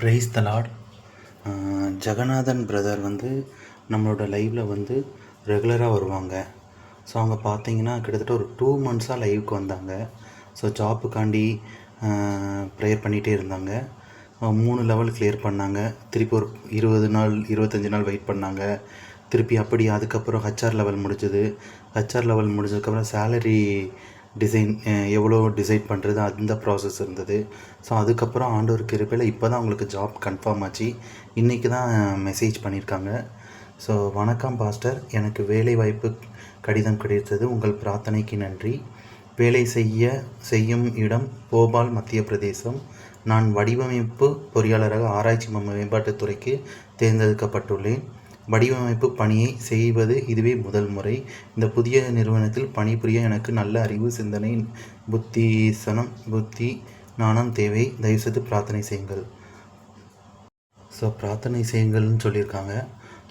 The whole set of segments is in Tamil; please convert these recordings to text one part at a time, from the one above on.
Praise the lord Jeganathan brother வந்து நம்மளோட லைவில் வந்து ரெகுலராக வருவாங்க. ஸோ அவங்க பார்த்தீங்கன்னா கிட்டத்தட்ட ஒரு டூ மந்த்ஸாக லைவுக்கு வந்தாங்க. ஸோ ஜாப்புக்காண்டி ப்ரேயர் பண்ணிகிட்டே இருந்தாங்க. மூணு லெவல் கிளியர் பண்ணாங்க. திருப்பி ஒரு இருபது நாள் இருபத்தஞ்சி நாள் வெயிட் பண்ணாங்க. திருப்பி அப்படி அதுக்கப்புறம் ஹச்ஆர் லெவல் முடிஞ்சது. ஹச்ஆர் லெவல் முடிஞ்சதுக்கப்புறம் சேலரி டிசைன் எவ்வளோ டிசைட் பண்ணுறது அந்த ப்ராசஸ் இருந்தது. ஸோ அதுக்கப்புறம் ஆண்டவர் கிருப்பையில் இப்போ தான் அவங்களுக்கு ஜாப் கன்ஃபார்ம் ஆச்சு. இன்றைக்கி தான் மெசேஜ் பண்ணியிருக்காங்க ஸோ வணக்கம் பாஸ்டர் எனக்கு வேலை வாய்ப்பு கடிதம் கிடைத்தது. உங்கள் பிரார்த்தனைக்கு நன்றி. வேலை செய்ய செய்யும் இடம் போபால் மத்திய பிரதேசம். நான் வடிவமைப்பு பொறியாளராக ஆராய்ச்சி மேம்பாட்டுத்துறைக்கு மேம்பாட்டுத் துறைக்கு தேர்ந்தெடுக்கப்பட்டுள்ளேன். வடிவமைப்பு பணியை செய்வது இதுவே முதல் முறை. இந்த புதிய நிறுவனத்தில் பணிபுரிய எனக்கு நல்ல அறிவு சிந்தனை புத்திசனம் புத்தி ஞானம் தேவை. தயவுசெய்து பிரார்த்தனை செய்யுங்கள். ஸோ பிரார்த்தனை செய்யுங்கள்னு சொல்லியிருக்காங்க.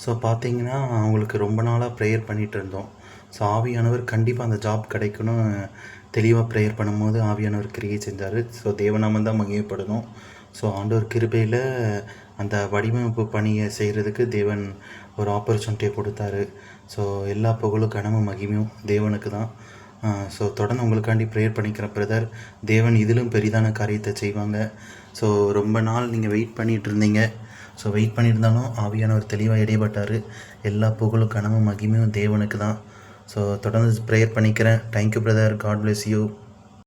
ஸோ பார்த்தீங்கன்னா அவங்களுக்கு ரொம்ப நாளாக ப்ரேயர் பண்ணிகிட்டு இருந்தோம். ஸோ ஆவியானவர் கண்டிப்பாக அந்த ஜாப் கிடைக்கணும். தெளிவாக ப்ரேயர் பண்ணும்போது ஆவியானவர் கிரியை செஞ்சார். ஸோ தேவநாமம் தான் மகிமைப்படணும் ஸோ ஆண்டவர் கிருபையில் அந்த வடிவமைப்பு பணியை செய்கிறதுக்கு தேவன் ஒரு ஆப்பர்ச்சுனிட்டியை கொடுத்தாரு. ஸோ எல்லா புகழும் கனமும் மகிமையும் தேவனுக்கு தான். ஸோ தொடர்ந்து உங்களுக்காண்டி ப்ரேயர் பண்ணிக்கிற பிரதர் தேவன் இதிலும் பெரிதான காரியத்தை செய்வாங்க. ஸோ ரொம்ப நாள் நீங்கள் வெயிட் பண்ணிகிட்டு இருந்தீங்க. ஸோ வெயிட் பண்ணியிருந்தாலும் ஆவியானவர் தெளிவாக இடைப்பட்டார். எல்லா புகழும் கனமும் மகிமையும் தேவனுக்கு தான். ஸோ தொடர்ந்து ப்ரேயர் பண்ணிக்கிறேன். Thank you brother God bless you